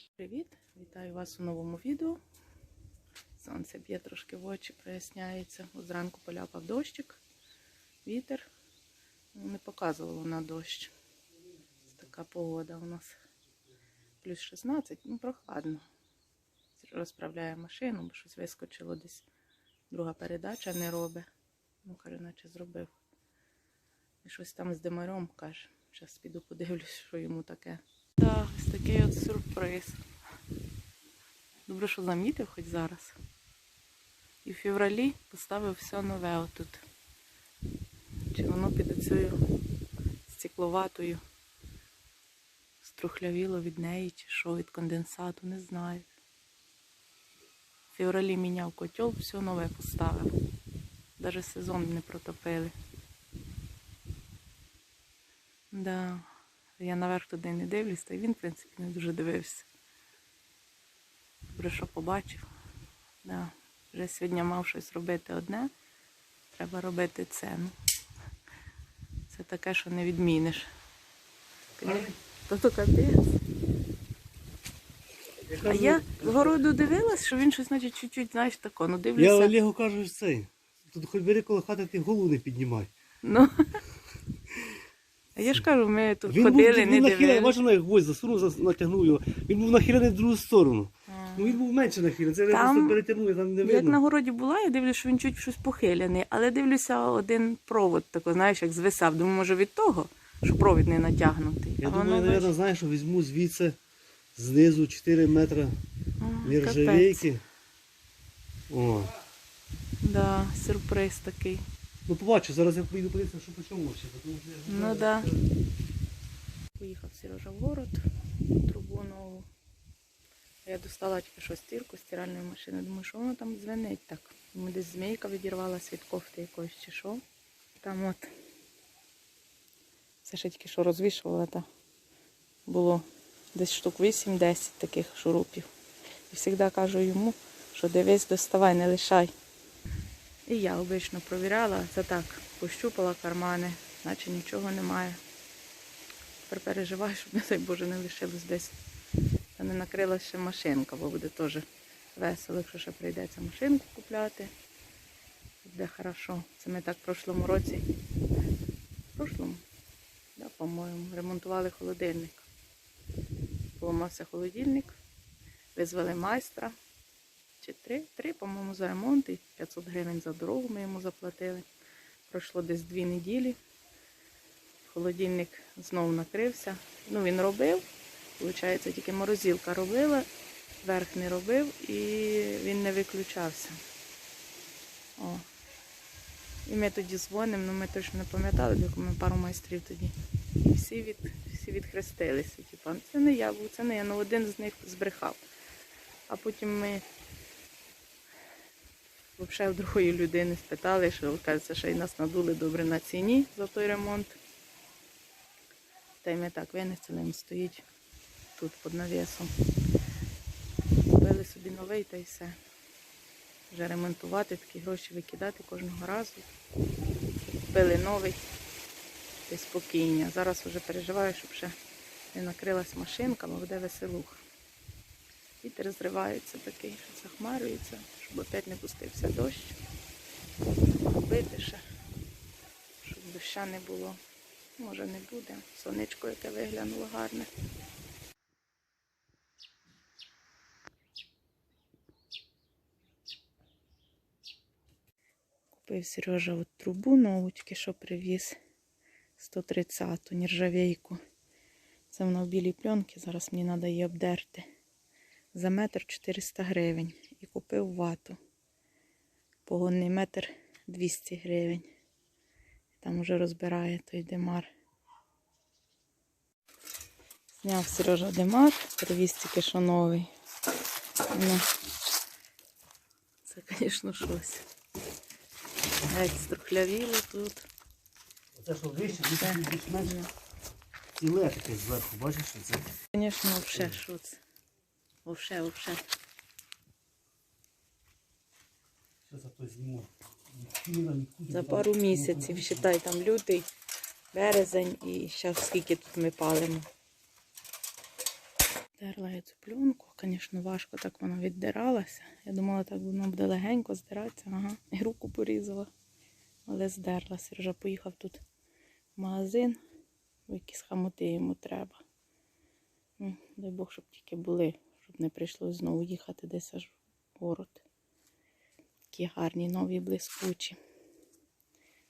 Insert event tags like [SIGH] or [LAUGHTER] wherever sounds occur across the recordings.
Привіт! Вітаю вас у новому відео. Сонце б'є трошки в очі, проясняється. Зранку поляпав дощик, вітер. Ну, Не показувало на дощ. Така погода у нас. Плюс 16, ну прохладно. Розправляє машину, бо щось вискочило десь. Друга передача не робить. Ну, каже, наче зробив. І щось там з димарем, каже. Зараз піду подивлюсь, що йому таке. Так, ось такий от сюрприз. Добре, що замітив хоч зараз. І в февралі поставив все нове отут. Чи воно під цією стекловатою струхлявіло від неї, чи що від конденсату, не знаю. В февралі міняв котел, все нове поставив. Навіть сезон не протопили. Да. Я наверх туди не дивлюсь, та й він, в принципі, не дуже дивився. Добре, що побачив. Да. Вже сьогодні мав щось робити одне. Треба робити це. Ну. Це таке, що не відміниш. То то капець. А я з городу дивилась, що він щось, значить, чуть-чуть, знаєш, тако. Ну дивлюся. Я. Олегу кажу що цей. Тут хоч бери коло хати, ти голову не піднімай. Ну. Я ж кажу, ми тут Він був, ходили, він не був нахилений, дивилися. бачив, на гвоздь засунув, зас- натягнув його. Він був нахилений в другу сторону. Ну він був менше нахилений, це Там- просто перетягнули, там не Як на видно. городі була, я дивлюся, що він чуть щось похилений, але дивлюся один провод, тако, знаєш, як звисав. Думаю, може від того, що провід не натягнутий. Я А думаю, наверное, бач, знаєш, що візьму звідси знизу 4 метри капець. нержавейки. О. Да, сюрприз такий. Ну побачу, зараз я поїду подивитися, що по чому ще. тому що я- Ну да. Поїхав Сережа в город, трубу нову. Я достала тільки що стірку стиральної машини. Думаю, що воно там дзвенить так. Думаю, десь змійка відірвалася від кофти якоїсь чи що. Там от. Це ще тільки що розвішувала, та було десь штук 8-10 таких шурупів. І завжди кажу йому, що дивись, доставай, не лишай. І я обично провіряла, це так, пощупала кармани, наче нічого немає. Тепер переживаю, щоб, [LAUGHS] не дай Боже, не лишилось десь. Та не накрилася ще машинка, бо буде теж весело, якщо ще прийдеться машинку купляти. Буде хорошо. Це ми так в прошлому році. В прошлому, да, по-моєму, ремонтували холодильник. Поламався холодильник, визвали майстра. Чи три, три, по-моєму, за ремонт і 500 гривень за дорогу ми йому заплатили. Пройшло десь дві неділі. Холодильник знову накрився. Ну, він робив. Виходить, тільки морозилка робила, верх не робив і він не виключався. О. І ми тоді дзвонимо, ну ми точно не пам'ятали, бо ми пару майстрів тоді. І всі, від, всі відхрестилися. Типа, це не я був, це не я, ну один з них збрехав. А потім ми взагалі в другої людини спитали, що кажеться, що й нас надули добре на ціні за той ремонт. Та й ми так винесли, він стоїть тут під навісом. Купили собі новий та й все. Вже ремонтувати, такі гроші викидати кожного разу. Купили новий та й спокійні. Зараз вже переживаю, щоб ще не накрилась машинка, бо буде веселуха. Вітер зривається такий, що захмарюється, щоб опять не пустився дощ. Ще, щоб доща не було. Може не буде. Сонечко, яке виглянуло гарне. Купив Сережа от трубу нову, тільки що привіз 130-ту нержавейку. Це вона в білій пленці, зараз мені треба її обдерти. За метр 400 гривень. І купив вату. Погонний метр 200 гривень. Там вже розбирає той демар. Зняв Сережа демар, привіз тільки що новий. Ну, це, звісно, щось. Геть струхлявіло тут. Це що вище, Це, більш-менш ну, ціле таке зверху, бачиш, що це. Звісно, взагалі, що це? Вовше, вовше. Що за пару місяців, считай, там лютий, березень і ще скільки тут ми палимо. Здерла я цю пленку. Звісно, важко так воно віддиралося. Я думала, так воно буде легенько здиратися. Ага. І руку порізала. Але здерла. Сережа поїхав тут в магазин. бо Якісь хамоти йому треба. Дай Бог, щоб тільки були, щоб не прийшлося знову їхати десь аж в город. Такі гарні, нові, блискучі.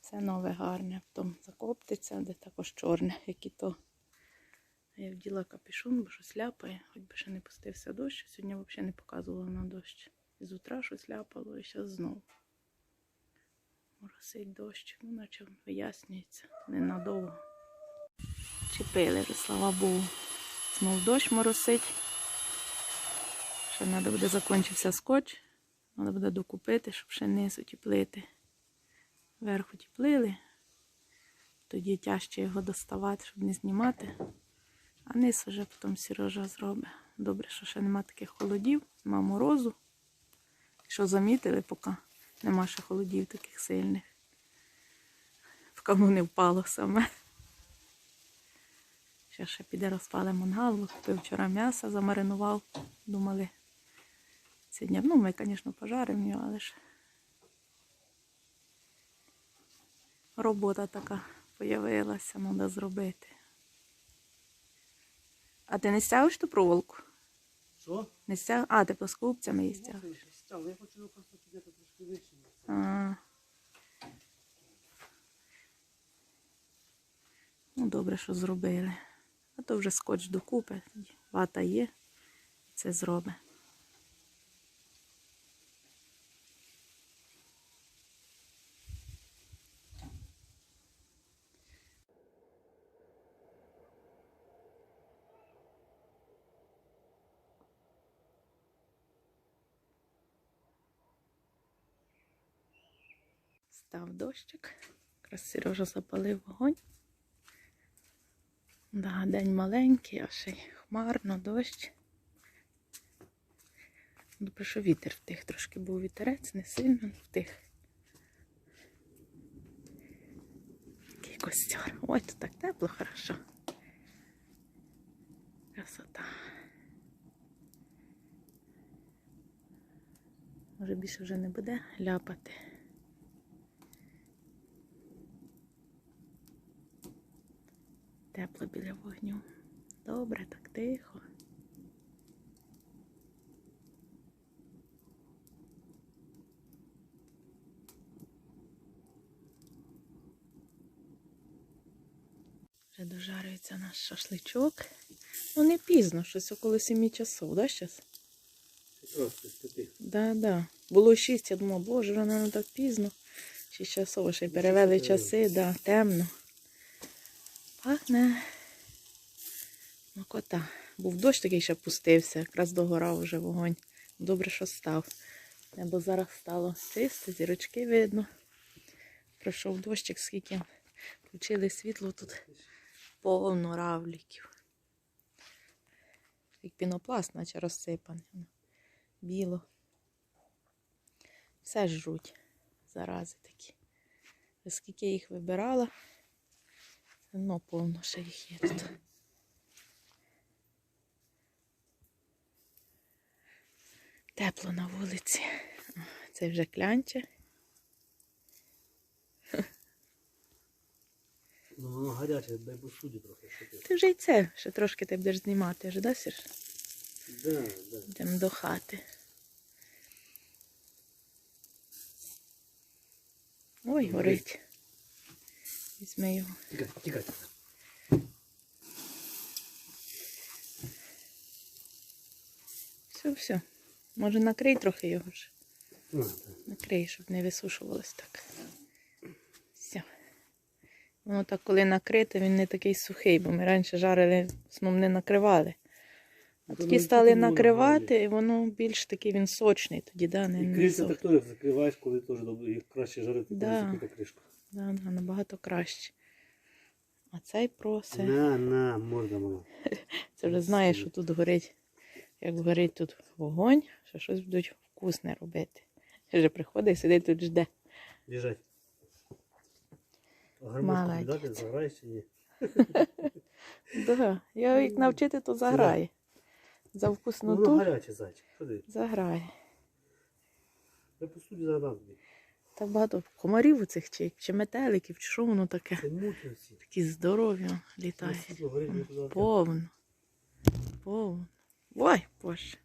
Все нове гарне. Потім закоптиться, де також чорне, як і то. Я вділа капюшон, бо щось ляпає, хоч би ще не пустився дощ. Сьогодні взагалі не показувала на дощ. З утра щось ляпало і зараз знову. Моросить дощ, ну наче вияснюється ненадовго. Чепили слава Богу. Знов дощ моросить. Ще треба буде закінчився скотч. Треба буде докупити, щоб ще низ утеплити. Верх утеплили. Тоді тяжче його доставати, щоб не знімати. А низ вже потім Сережа зробить. Добре, що ще нема таких холодів, нема морозу. Що замітили, поки нема ще холодів таких сильних. В кому не впало саме. Ще ще піде розпали мангал, купив вчора м'ясо, замаринував. Думали, сьогодні, ну ми, звісно, пожаримо його, але ж робота така появилася, треба зробити. А ти не стягуєш ту проволоку? Що? Не стяг... А, ти плоскогубцями її стягуєш. Став, я хочу його просто підняти трошки вище. А. Ну, добре, що зробили. А то вже скотч докупи. Вата є. Це зробить. Став дощик. Якраз Сережа запалив вогонь. Да, день маленький, а ще й хмарно, дощ. Добре, що вітер втих. Трошки був вітерець, не сильно, втих. Такий костер. Ой, тут так тепло, хорошо. Красота. Може більше вже не буде ляпати. Тепло біля вогню. Добре, так тихо. Вже дожарюється наш шашличок. Ну не пізно, щось около 7 часов, да? Просто степи. Да, да. Було 6, я думала, боже, вже не так пізно. 6 часов, ще й перевели часи, да, темно. Пахне. Макота. Був дощ такий ще пустився, якраз догорав вже вогонь. Добре, що став. Небо зараз стало чисте, зірочки видно. Пройшов дощик, скільки включили світло, тут повно равліків. Як пінопласт, наче розсипаний. Біло. Все жруть. Зарази такі. Оскільки їх вибирала, ну, повно ще їх є тут. Тепло на вулиці. Це вже клянче. Ну, воно гаряче, дай посуді трохи, що ти. Ти вже й це ще трошки ти будеш знімати, вже, да, Сір? Да, да. Йдемо до хати. Ой, горить. Візьми його. Тікай, тікай. Все, все. Може накрий трохи його ж. Накрий, щоб не висушувалось так. Все. Воно так, коли накрите, він не такий сухий, бо ми раніше жарили, сном не накривали. А тоді стали накривати, і воно більш такий він сочний тоді, да, не, І не сох- так теж закриваєш, коли теж добре, і краще жарити, коли Да. закрита кришка. Да, да, набагато краще. А цей просить. На, на, морда мала. [LAUGHS] Це вже знаєш, що тут горить. Як горить тут вогонь, що щось будуть вкусне робити. Вже приходить, сидить тут жде. Біжать. А гармошку Молодець. віддати, заграєш чи ні? [LAUGHS] Да, я як навчити, то заграє. За Воно вкусноту гаряче, зайчик. Ходи. заграє. Я по суді зараз дам багато комарів у цих чи, чи метеликів, чи що воно таке. Такі здорові літають. Повно. Повно. Ой, боже.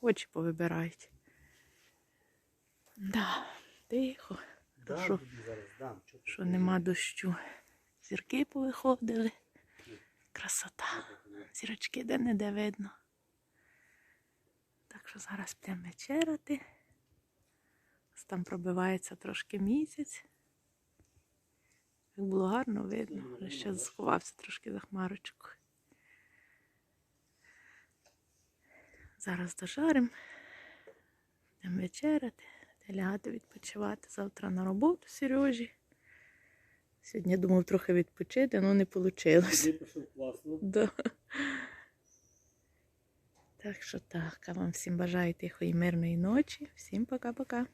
Очі повибирають. Да, тихо, Дам що? зараз, дам. Що нема дощу. Зірки повиходили. Красота. Зірочки де не де видно. Так що зараз підемо вечеряти. Там пробивається трошки місяць. Як було гарно видно, але ще сховався трошки за хмарочку. Зараз дожаримо. Будемо вечеряти, лягати відпочивати. Завтра на роботу Сережі. Сьогодні думав трохи відпочити, але не вийшло. Да. Так що так, а вам всім бажаю тихої мирної ночі. Всім пока-пока.